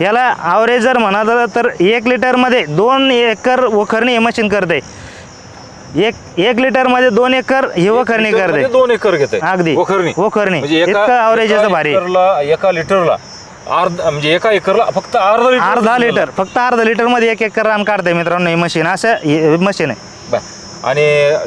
याला ॲव्हरेज जर म्हणाल तर एक लिटरमध्ये दोन एकर वखरणी हे मशीन करते. एक एक लिटरमध्ये दोन एकर हे वखरणी करते. दोन एकर घेते. अगदी. वखरणी. वखरणी. म्हणजे इतकं याचं एका भारी. एका लिटरला अर्धा म्हणजे एका एकरला फक्त अर्धा लिटर अर्धा लिटर. फक्त अर्धा लिटरमध्ये एक एकर रान काढते मित्रांनो हे मशीन असं हे मशीन आहे. आणि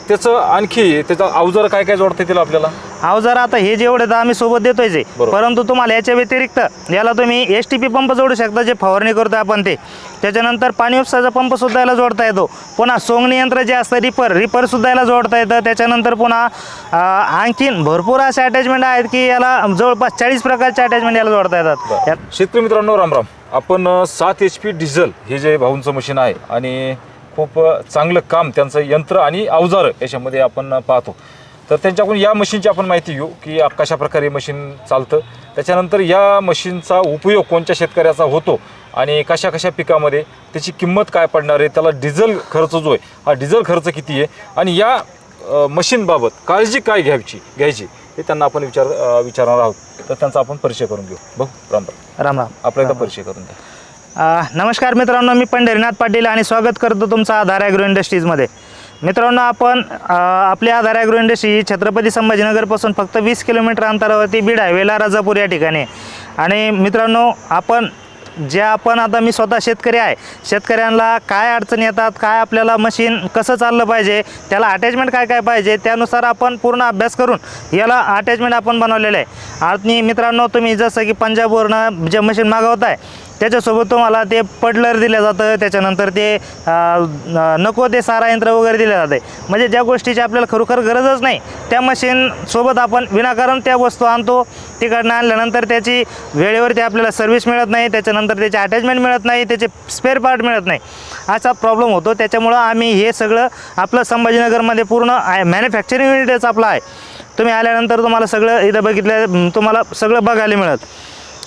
त्याचं आणखी त्याचा अवजार काय काय जोडता येतील आपल्याला? अवजार आता हे जेवढे तर आम्ही सोबत आहे बरोबर. परंतु तुम्हाला याच्या व्यतिरिक्त याला तुम्ही एस टी पी पंप जोडू शकता जे फवारणी करतो आपण ते. त्याच्यानंतर पाणी उपसाचा पंप सुद्धा याला जोडता येतो. पुन्हा सोंगणी यंत्र जे असतं रिपर रिपर सुद्धा याला जोडता येतं. त्याच्यानंतर पुन्हा अं, आणखीन भरपूर असे अटॅचमेंट आहेत की याला जवळपास चाळीस प्रकारचे अटॅचमेंट याला जोडता येतात. यात शेतकरी मित्रांनो रामराम आपण अ, सात एच पी डिझेल हे जे भाऊंचं मशीन आहे आणि खूप अ, चांगलं काम त्यांचं यंत्र आणि अवजार याच्यामध्ये आपण अ, पाहतो. तर त्यांच्याकडून या मशीनची आपण माहिती घेऊ की कशा प्रकारे मशीन चालतं. त्याच्यानंतर या मशीनचा उपयोग कोणत्या शेतकऱ्याचा होतो आणि कशा कशा पिकामध्ये त्याची किंमत काय पडणार आहे त्याला डिझेल खर्च जो आहे हा डिझेल खर्च किती आहे आणि या मशीनबाबत काळजी काय घ्यायची घ्यायची हे त्यांना आपण विचार विचारणार आहोत. तर त्यांचा आपण परिचय करून घेऊ. बघ राम राम. राम राम. आपला एकदा परिचय करून द्या. अ, नमस्कार मित्रांनो मी पंढरीनाथ पाटील आणि स्वागत करतो तुमचं आधार ॲग्रो इंडस्ट्रीजमध्ये. मित्रांनो आपण आपली आधार ॲग्रो इंडस्ट्री ही छत्रपती संभाजीनगरपासून फक्त वीस किलोमीटर अंतरावरती बीड हायवेला राजापूर या ठिकाणी. आणि मित्रांनो आपण जे आपण आता मी स्वतः शेतकरी आहे शेतकऱ्यांना काय अडचणी येतात काय आपल्याला मशीन कसं चाललं पाहिजे त्याला अटॅचमेंट काय काय पाहिजे त्यानुसार आपण पूर्ण अभ्यास करून याला अटॅचमेंट आपण बनवलेलं आहे. आणि मित्रांनो तुम्ही जसं की पंजाबवरनं जे मशीन मागवत आहे त्याच्यासोबत तुम्हाला ते पडलर दिलं जातं त्याच्यानंतर ते नको ते सारा यंत्र वगैरे दिलं जातं म्हणजे ज्या गोष्टीची आपल्याला खरोखर गरजच नाही त्या मशीनसोबत आपण विनाकारण त्या वस्तू आणतो तिकडनं आणल्यानंतर त्याची वेळेवरती आपल्याला सर्व्हिस मिळत नाही त्याच्यानंतर त्याचे अटॅचमेंट मिळत नाही त्याचे स्पेअर पार्ट मिळत नाही. असा प्रॉब्लेम होतो. त्याच्यामुळं आम्ही हे सगळं आपलं संभाजीनगरमध्ये पूर्ण मॅन्युफॅक्चरिंग युनिटच आपलं आहे. तुम्ही आल्यानंतर तुम्हाला सगळं इथं बघितलं तुम्हाला सगळं बघायला मिळत.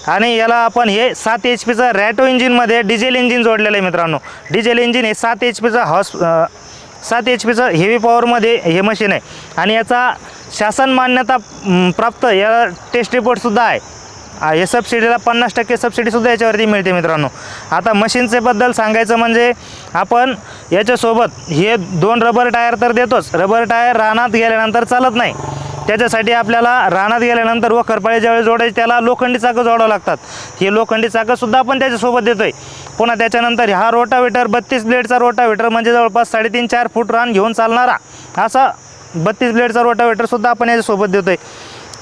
आणि याला आपण हे सात एच पीचं रॅटो इंजिनमध्ये डिझेल इंजिन जोडलेलं आहे मित्रांनो. डिझेल इंजिन हे सात एच पीचं हॉस सात एच पीचं हेवी पॉवरमध्ये हे मशीन आहे. आणि याचा शासन मान्यता प्राप्त या टेस्ट रिपोर्टसुद्धा आहे. हे सबसिडीला पन्नास टक्के सबसिडीसुद्धा याच्यावरती मिळते मित्रांनो. आता मशीनचे बद्दल सांगायचं म्हणजे आपण याच्यासोबत हे दोन रबर टायर तर देतोच. रबर टायर रानात गेल्यानंतर चालत नाही. त्याच्यासाठी आपल्याला रानात गेल्यानंतर व करपाळी ज्यावेळेस जोडायचे त्याला लोखंडी चाकं जोडावं लागतात. हे लोखंडी चाकंसुद्धा आपण त्याच्यासोबत देतोय. पुन्हा त्याच्यानंतर हा रोटावेटर बत्तीस ब्लेडचा रोटावेटर म्हणजे जवळपास साडेतीन चार फूट रान घेऊन चालणारा असा बत्तीस ब्लेडचा रोटावेटरसुद्धा आपण याच्यासोबत देतोय.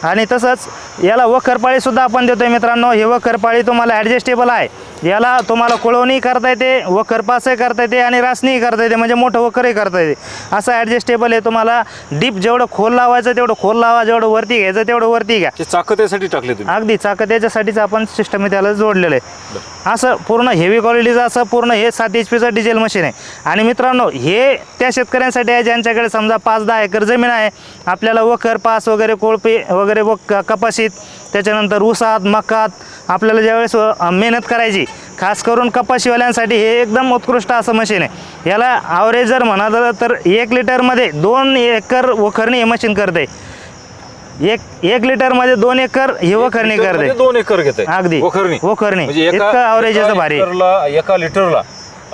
आणि तसंच याला वखरपाळीसुद्धा आपण देतोय मित्रांनो. हे वखरपाळी तुम्हाला ॲडजस्टेबल आहे. याला तुम्हाला कुळवणी करता येते वखरपासही करता येते आणि रासणीही करता येते म्हणजे मोठं वखरही करता येते. असं ॲडजस्टेबल आहे तुम्हाला. डीप जेवढं खोल लावायचं तेवढं खोल लावा जेवढं वरती घ्यायचं तेवढं वरती घ्या. ते चाकं त्यासाठी टाकले तुम्ही? अगदी चाकं त्याच्यासाठीच आपण सिस्टम त्याला जोडलेलं आहे. असं पूर्ण हेवी क्वालिटीचं असं पूर्ण हे सात एच पीचं डिझेल मशीन आहे. आणि मित्रांनो हे त्या शेतकऱ्यांसाठी आहे ज्यांच्याकडे समजा पाच दहा एकर जमीन आहे आपल्याला वखर पास वगैरे कोळपी वगैरे व कपाशीत त्याच्यानंतर ऊसात मकात आपल्याला ज्यावेळेस मेहनत करायची खास करून कपाशीवाल्यांसाठी हे एकदम उत्कृष्ट असं मशीन आहे. याला ॲव्हरेज जर म्हणाल तर एक लिटरमध्ये दोन एकर वखरणी हे मशीन करते. एक एक लिटरमध्ये दोन एकर हे वखरणी करते. दोन एकर घेते. अगदी. वखरणी. वखरणी. म्हणजे एका इतकं एका भारी. एका लिटरला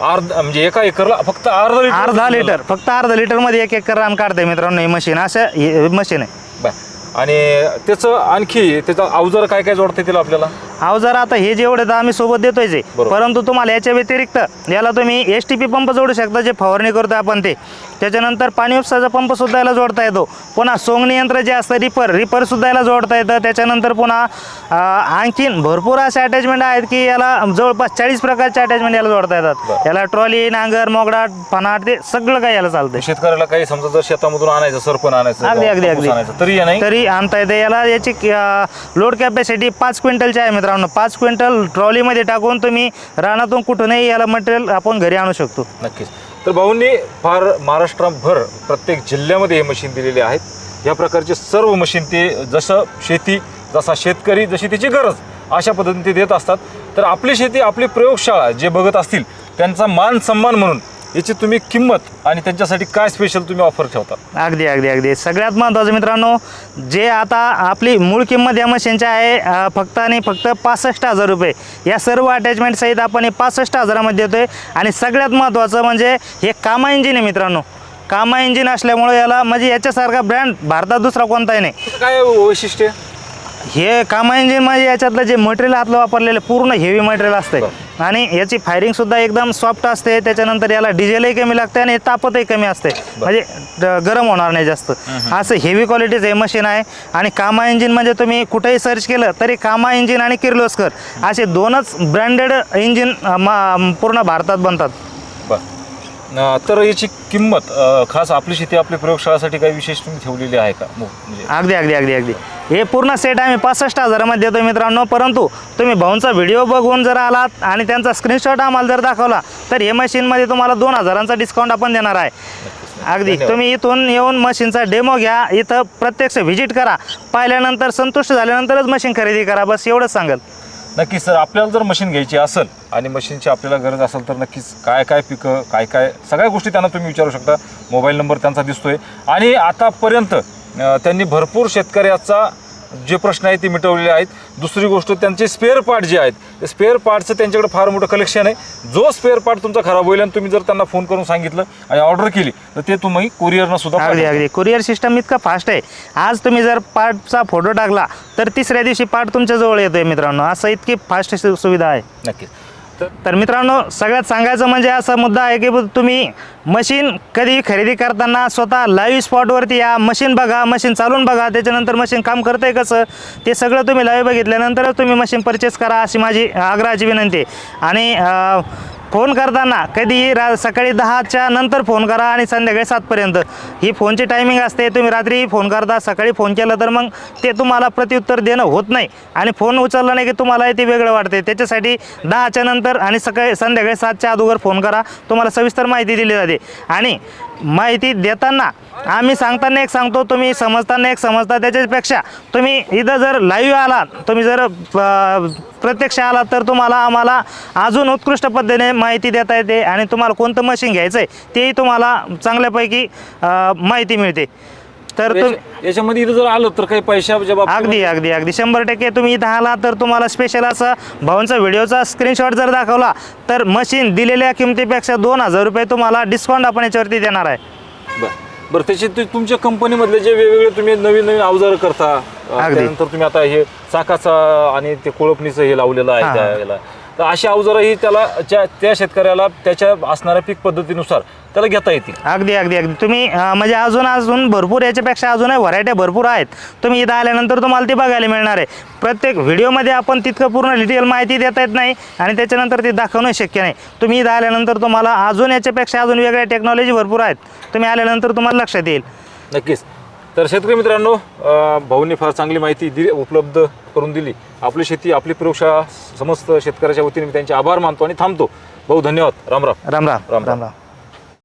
अर्धा म्हणजे एका एकरला फक्त अर्धा लिटर अर्धा लिटर फक्त अर्धा लिटरमध्ये एक एकर रान काढते मित्रांनो हे मशीन. असं हे मशीन आहे. आणि त्याचं आणखी त्याचा अवजार काय काय जोडता येतील आपल्याला? अवजार आता हे जेवढे तर आम्ही सोबत देतोयच आहे. बरोबर. परंतु तुम्हाला याच्या व्यतिरिक्त याला तुम्ही एस टी पी पंप जोडू शकता जे फवारणी करतो आपण ते. त्याच्यानंतर पाणी उपसाचा पंप सुद्धा याला जोडता येतो. पुन्हा सोंगणी यंत्र जे असतं रिपर रिपर सुद्धा याला जोडता येतं. त्याच्यानंतर पुन्हा अं, आणखीन भरपूर असे अटॅचमेंट आहेत की याला जवळपास चाळीस प्रकारचे अटॅचमेंट याला जोडता येतात. याला ट्रॉली नांगर मोगडाट फनाट ते सगळं काही याला चालतंय. शेतकऱ्याला काही समजा जर शेतामधून आणायचं सरपण आणायचं अगदी, अगदी, कापूस अगदी. आणायचं तरी नाही? तरी आणता येते याला याची लोड कॅपॅसिटी पाच क्विंटलची आहे मित्रांनो पाच क्विंटल ट्रॉलीमध्ये टाकून तुम्ही रानातून कुठूनही याला मटेरियल आपण घरी आणू शकतो. नक्कीच. तर भाऊंनी फार महाराष्ट्राभर प्रत्येक जिल्ह्यामध्ये हे मशीन दिलेले आहेत. या प्रकारचे सर्व मशीन ते जसं शेती जसा शेतकरी जशी त्याची गरज अशा पद्धतीने ते देत असतात. तर आपली शेती आपली प्रयोगशाळा जे बघत असतील त्यांचा मान सन्मान म्हणून याची तुम्ही किंमत आणि त्यांच्यासाठी काय स्पेशल तुम्ही ऑफर ठेवता? अगदी अगदी अगदी. सगळ्यात महत्त्वाचं मित्रांनो जे आता आपली मूळ किंमत या मशीनची आहे अ, फक्त आणि फक्त पासष्ट हजार रुपये. या सर्व अटॅचमेंट सहित आपण हे पासष्ट हजारामध्ये देतोय. आणि सगळ्यात महत्त्वाचं म्हणजे हे कामा इंजिन आहे मित्रांनो. कामा इंजिन असल्यामुळे याला म्हणजे याच्यासारखा ब्रँड भारतात दुसरा कोणताही नाही. काय वैशिष्ट्य? हे कामा इंजिन म्हणजे याच्यातलं जे मटेरियल आतलं वापरलेलं पूर्ण हेवी मटेरियल असते आणि याची फायरिंग सुद्धा एकदम सॉफ्ट असते त्याच्यानंतर याला डिझेलही कमी लागते आणि तापतही कमी असते म्हणजे गरम होणार नाही जास्त. असं हेवी क्वालिटीचं हे मशीन आहे. आणि कामा इंजिन म्हणजे तुम्ही कुठेही सर्च केलं तरी कामा इंजिन आणि किर्लोस्कर असे दोनच ब्रँडेड इंजिन पूर्ण भारतात बनतात. तर याची किंमत अ, खास आपली शेती आपल्या प्रयोगशाळासाठी काही विशेष तुम्ही ठेवलेली आहे का? मो- म्हणजे अगदी अगदी अगदी अगदी. हे पूर्ण सेट आम्ही पासष्ट हजारामध्ये देतो मित्रांनो. परंतु तुम्ही भाऊंचा व्हिडिओ बघून जर आलात आणि त्यांचा स्क्रीनशॉट आम्हाला जर दाखवला तर हे मशीनमध्ये तुम्हाला दोन हजारांचा डिस्काउंट आपण देणार आहे. अगदी. धन्यवाद. तुम्ही इथून येऊन मशीनचा डेमो घ्या. इथं प्रत्यक्ष व्हिजिट करा. पाहिल्यानंतर संतुष्ट झाल्यानंतरच मशीन खरेदी करा. बस एवढंच सांगेल. नक्कीच सर आपल्याला जर मशीन घ्यायची असेल आणि मशीनची आपल्याला गरज असेल तर नक्कीच काय काय पिकं काय काय सगळ्या गोष्टी त्यांना तुम्ही विचारू शकता. मोबाईल नंबर त्यांचा दिसतोय. आणि आतापर्यंत त्यांनी भरपूर शेतकऱ्याचा जे प्रश्न आहेत ते मिटवलेले आहेत. दुसरी गोष्ट त्यांचे स्पेअर पार्ट जे आहेत ते स्पेअर पार्टचं त्यांच्याकडे फार मोठं कलेक्शन आहे. जो स्पेअर पार्ट तुमचा खराब होईल आणि तुम्ही जर त्यांना फोन करून सांगितलं आणि ऑर्डर केली तर ते तुम्ही कुरिअरनं सुद्धा अगदी. अगदी. कुरिअर सिस्टम इतका फास्ट आहे. आज तुम्ही जर पार्टचा फोटो टाकला तर तिसऱ्या दिवशी पार्ट तुमच्या जवळ येतोय मित्रांनो. असं इतकी फास्ट सुविधा आहे. नक्कीच. तर तर मित्रांनो सगळ्यात सांगायचं म्हणजे असा मुद्दा आहे की तुम्ही मशीन कधी खरेदी करताना स्वतः लाईव्ह स्पॉटवरती या. मशीन बघा मशीन चालून बघा. त्याच्यानंतर मशीन काम करतंय कसं? ते सगळं तुम्ही लाईव्ह बघितल्यानंतरच तुम्ही मशीन परचेस करा अशी माझी आग्रहाची विनंती आहे. आणि फोन करताना कधीही रा सकाळी दहाच्या नंतर फोन करा आणि संध्याकाळी सातपर्यंत. ही फोनची टायमिंग असते तुम्ही रात्री फोन करता सकाळी फोन केला तर मग ते तुम्हाला प्रत्युत्तर देणं होत नाही. आणि फोन उचलला नाही की तुम्हाला ते वेगळं वाटते त्याच्यासाठी दहाच्या नंतर आणि सकाळी संध्याकाळी सातच्या अगोदर फोन करा. तुम्हाला सविस्तर माहिती दिली जाते. आणि माहिती देताना आम्ही सांगताना एक सांगतो तुम्ही समजताना एक समजता त्याच्यापेक्षा तुम्ही इथं जर लाईव्ह आलात तुम्ही जर प्रत्यक्ष आलात तर तुम्हाला आम्हाला अजून उत्कृष्ट पद्धतीने माहिती देता येते आणि तुम्हाला कोणतं मशीन घ्यायचं आहे तेही तुम्हाला चांगल्यापैकी माहिती मिळते. तर तुम्ही याच्या- याच्यामध्ये इथं जर आलं तर काही पैशाच्या अगदी अगदी अगदी. शंभर टक्के तुम्ही इथं आला तर तुम्हाला स्पेशल असा भाऊंचा व्हिडिओचा स्क्रीनशॉट जर दाखवला तर मशीन दिलेल्या किमतीपेक्षा दोन हजार रुपये तुम्हाला डिस्काउंट आपण याच्यावरती देणार आहे. बरं. बरं त्याचे ते तुमच्या कंपनीमधले जे वेगवेगळे तुम्ही नवीन नवीन अवजार करता अं, अगदी. त्यानंतर तुम्ही आता हे चाकाचा आणि ते कोळपणीचं हे लावलेलं आहे त्या. याला तर अशी अवजारही त्याला ज्या त्या शेतकऱ्याला त्याच्या असणाऱ्या पीक पद्धतीनुसार त्याला घेता येतील. अगदी अगदी अगदी. तुम्ही अं, म्हणजे अजून अजून भरपूर याच्यापेक्षा अजूनही व्हरायट्या भरपूर आहेत. तुम्ही इथं आल्यानंतर तुम्हाला ते बघायला मिळणार आहे. प्रत्येक व्हिडिओमध्ये आपण तितकं पूर्ण डिटेल माहिती देता येत नाही आणि त्याच्यानंतर ते दाखवणं शक्य नाही. तुम्ही इथं आल्यानंतर तुम्हाला अजून याच्यापेक्षा अजून वेगळ्या टेक्नॉलॉजी भरपूर आहेत. तुम्ही आल्यानंतर तुम्हाला लक्षात येईल. नक्कीच. तर शेतकरी मित्रांनो भाऊंनी फार चांगली माहिती दिली उपलब्ध करून दिली. आपली शेती आपली प्रयोगशाळा समस्त शेतकऱ्याच्या वतीने मी त्यांचे आभार मानतो आणि थांबतो. भाऊ धन्यवाद. राम. राम राम. राम राम. राम राम.